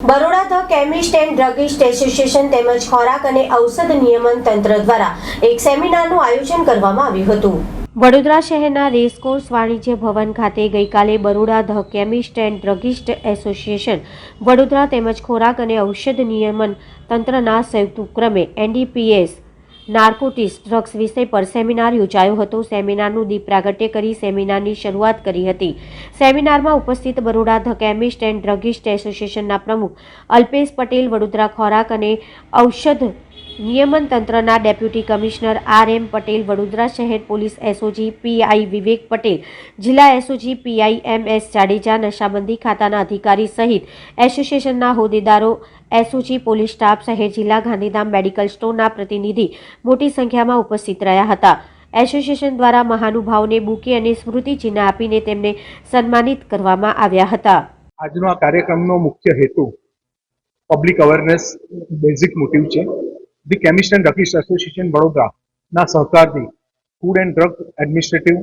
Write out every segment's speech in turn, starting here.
Baroda the chemist and druggist association તેમજ ખોરાક અને ઔષધ નિયમન તંત્ર દ્વારા એક સેમિનારનું આયોજન કરવામાં આવ્યું હતું. વડોદરા શહેરના રેસકોર્સ વાણિજ્ય ભવન ખાતે ગઈકાલે Baroda the chemist and druggist association, Vadodara તેમજ ખોરાક અને ઔષધ નિયમન તંત્રના સંયુક્ત ઉપક્રમે એનડીપીએસ નાર્કોટિક્સ ડ્રગ્સ વિષય પર સેમિનાર યોજાયો હતો. સેમિનારનું દીપ પ્રાગટ્ય કરી સેમિનારની શરૂઆત કરી હતી. સેમિનારમાં ઉપસ્થિત Baroda the chemist and druggist એસોસિએશનના પ્રમુખ અલ્પેશ પટેલ, વડોદરા ખોરાક અને ઔષધ નિયમન તંત્રના deputy commissioner R M Patel, Vadodara શહેર police SOG PI Vivek Patel, જિલ્લા SOG PI M S Jadeja, નશાબંધી ખાતાના અધિકારી સહિત એસોસિએશનના હોદ્દેદારો, એસઓજી પોલીસ સ્ટાફ શહેર જિલ્લા ગાંધીધામ મેડિકલ સ્ટોરના પ્રતિનિધિ મોટી સંખ્યામાં ઉપસ્થિત રહ્યા હતા. એસોસિએશન દ્વારા મહાનુભાવોને બુકે અને સ્મૃતિચિહ્ન આપીને તેમને સન્માનિત કરવામાં આવ્યા હતા. આજનો આ કાર્યક્રમનો મુખ્ય હેતુ પબ્લિક અવેરનેસ બેઝિક મોટિવ છે. The chemist and druggist association વડોદરાના સહકારથી food and drug administrative,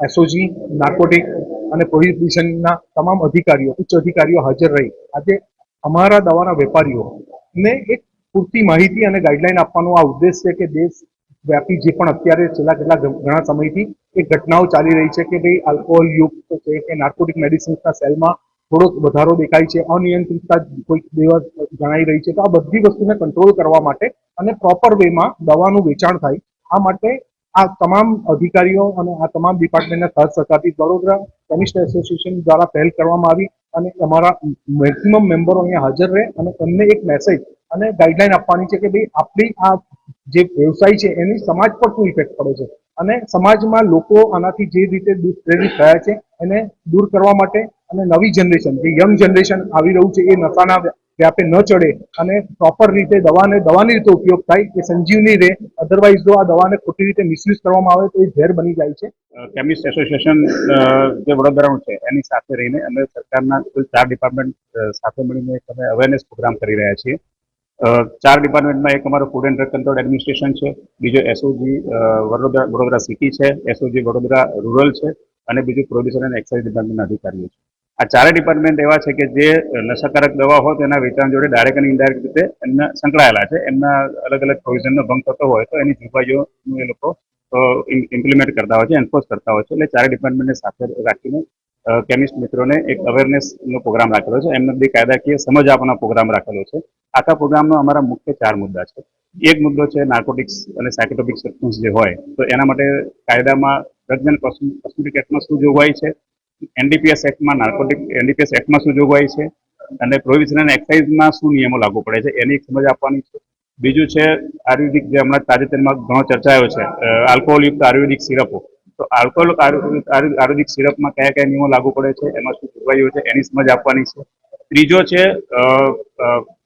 SOG, narcotic અને પ્રોહિબિશનના તમામ અધિકારીઓ, ઉચ્ચ અધિકારીઓ હાજર રહી. આજે અમારા દવાના વેપારીઓને એક પૂરતી માહિતી અને ગાઈડલાઈન આપવાનો આ ઉદ્દેશ છે કે દેશ વ્યાપી જે પણ અત્યારે છેલ્લા કેટલા ઘણા સમયથી એ ઘટનાઓ ચાલી રહી છે કે ભાઈ આલ્કોહોલ યુક્ત છે કે નાર્કોટિક મેડિસિન્સના સેલમાં થોડોક વધારો દેખાય છે, અનિયંત્રિતતા કોઈક દિવસ જણાઈ રહી છે, તો આ બધી વસ્તુને કંટ્રોલ કરવા માટે અને પ્રોપર વેમાં દવાનું વેચાણ થાય. આ માટે આ તમામ અધિકારીઓ અને આ તમામ ડિપાર્ટમેન્ટના સહજ સહકારથી વડોદરા કેમિસ્ટ એસોસિએશન દ્વારા પહેલ કરવામાં આવી અને અમારા મેક્સિમમ મેમ્બરો અહીંયા હાજર રહે અને એમને એક મેસેજ અને ગાઈડલાઈન આપવાની છે કે ભાઈ આપણી આ જે વ્યવસાય છે એની સમાજ પર શું ઇફેક્ટ પડે છે. અને સમાજમાં લોકો આનાથી જે રીતે દુષ્પ્રેરિત થયા છે એને દૂર કરવા માટે અને નવી જનરેશન જે યંગ જનરેશન આવી રહ્યું છે, એ નશાના વ્યાપે ન ચડે અને પ્રોપર રીતે દવાને, દવાની રીતે ઉપયોગ થાય કે સંજીવની રહે અધરવાઇઝ જો આ દવાને ખોટી રીતે મિસયુઝ કરવામાં આવે તો એ ઝેર બની જાય છે. કેમિસ્ટ એસોસિએશન જે વડોદરાનું છે, એની સાથે રહીને અમે સરકારના કુલ ચાર ડિપાર્ટમેન્ટ સાથે મળીને અમે અવેરનેસ પ્રોગ્રામ કરી રહ્યા છીએ. ચાર ડિપાર્ટમેન્ટમાં એક અમારો food and drug control administration છે, બીજો એસઓજી વડોદરા વડોદરા સિટી છે એસઓજી વડોદરા રૂરલ છે, અને બીજું પ્રોડ્યુસર અને એક્સાઇઝ ડિપાર્ટમેન્ટના અધિકારીઓ છે. આ ચારે ડિપાર્ટમેન્ટ એવા છે કે જે નશાકારક દવા હોય તેના વેચાણ જોડે ડાયરેક્ટ અને ઇન્ડાયરેક્ટ રીતે એમના સંકળાયેલા છે. એમના અલગ અલગ પ્રોવિઝનનો ભંગ થતો હોય તો એની જોગવાઈઓનું એ લોકો ઇમ્પ્લિમેન્ટ કરતા હોય છે એન્ફોર્સ કરતા હોય છે. એટલે ચારે ડિપાર્ટમેન્ટને સાથે રાખીને કેમિસ્ટ મિત્રોને એક અવેરનેસનો પ્રોગ્રામ રાખેલો છે. એમને બધી કાયદાકીય સમજ આપવાનો પ્રોગ્રામ રાખેલો છે. આખા પ્રોગ્રામનો અમારા મુખ્ય ચાર મુદ્દા છે. એક મુદ્દો છે નાર્કોટિક્સ અને સાયકોટોપિક જે હોય, તો એના માટે કાયદામાં ડ્રગ્સ એન્ડ કોસ્મેટિક એક્ટમાં શું જોગવાઈ છે? એનડીપીએસ એક્ટમાં નાર્કોટિક એનડીપીએસ એક્ટમાં શું જોગવાઈ છે? અને પ્રોવિઝન અને એક્સાઇઝમાં શું નિયમો લાગુ પડે છે? એની સમજ આપવાની છે. બીજું છે, આયુર્વેદિક જે હમણાં તાજેતરમાં ઘણો ચર્ચાયો છે આલ્કોહોલયુક્ત આયુર્વેદિક સિરપો. તો આલ્કોહોલ આયુર્વેદિક સિરપમાં કયા કયા નિયમો લાગુ પડે છે? એમાં શું જોગવાઈઓ છે? એની સમજ આપવાની છે. ત્રીજો છે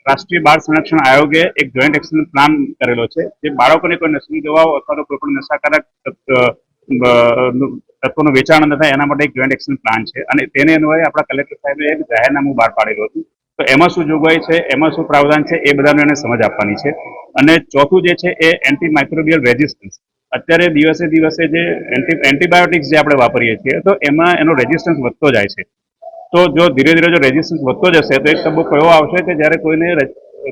રાષ્ટ્રીય બાળ સંરક્ષણ આયોગે એક જોઈન્ટ એક્શન પ્લાન કરેલો છે, જે બાળકોને કોઈ નશીલી દવાઓ અથવા તો કોઈ પણ નશાકારક તત્વોનું વેચાણ ન થાય એના માટે એક જોઈન્ટ એક્શન પ્લાન છે. અને તેને અન્વયે આપણા કલેક્ટર સાહેબે એક જાહેરનામું બહાર પાડેલું હતું. તો એમાં શું જોગવાઈ છે, એમાં શું પ્રાવધાન છે, એ બધાને એને સમજ આપવાની છે. અને ચોથું જે છે, એ એન્ટી માઇક્રોબિયલ રેઝિસ્ટન્સ અત્યારે દિવસે દિવસે જે એન્ટી એન્ટીબાયોટિક્સ જે આપણે વાપરીએ છીએ, તો એમાં એનો રેઝિસ્ટન્સ વધતો જાય છે. તો જો ધીરે ધીરે જો રેઝિસ્ટન્સ વધતો જશે, તો એક તબક્કો એવો આવશે કે જ્યારે કોઈને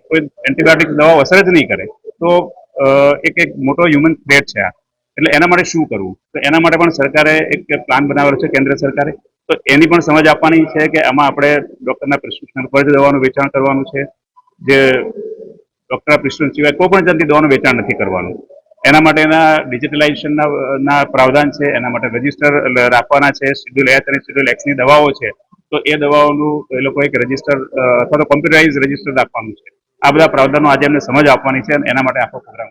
કોઈ એન્ટીબાયોટિક દવા અસર જ નહીં કરે. તો એક એક મોટો હ્યુમન થ્રેટ છે આ. એટલે એના માટે શું કરવું? તો એના માટે પણ સરકારે એક પ્લાન બનાવેલો છે કેન્દ્ર સરકારે. તો એની પણ સમજ આપવાની છે કે આમાં આપણે ડોક્ટરના પ્રિસ્ક્રિપ્શન પર જ દવાનું, વેચાણ કરવાનું છે. જે ડોક્ટરના પ્રિસ્ક્રિપ્શન સિવાય કોઈ પણ જાતની દવાનું વેચાણ નથી કરવાનું. એના માટેના ડિજિટલાઇઝેશનના પ્રાવધાન છે. એના માટે રજિસ્ટર રાખવાના છે. શેડ્યુલ એચ અને શેડ્યુલ એક્સની દવાઓ છે. તો એ દવાઓનું એ લોકો એક રજિસ્ટર અથવા તો કમ્પ્યુટરાઇઝ રજિસ્ટર રાખવાનું છે. આ બધા પ્રાવધાનો આજે એમને સમજ આપવાની છે અને એના માટે આખો પ્રોગ્રામ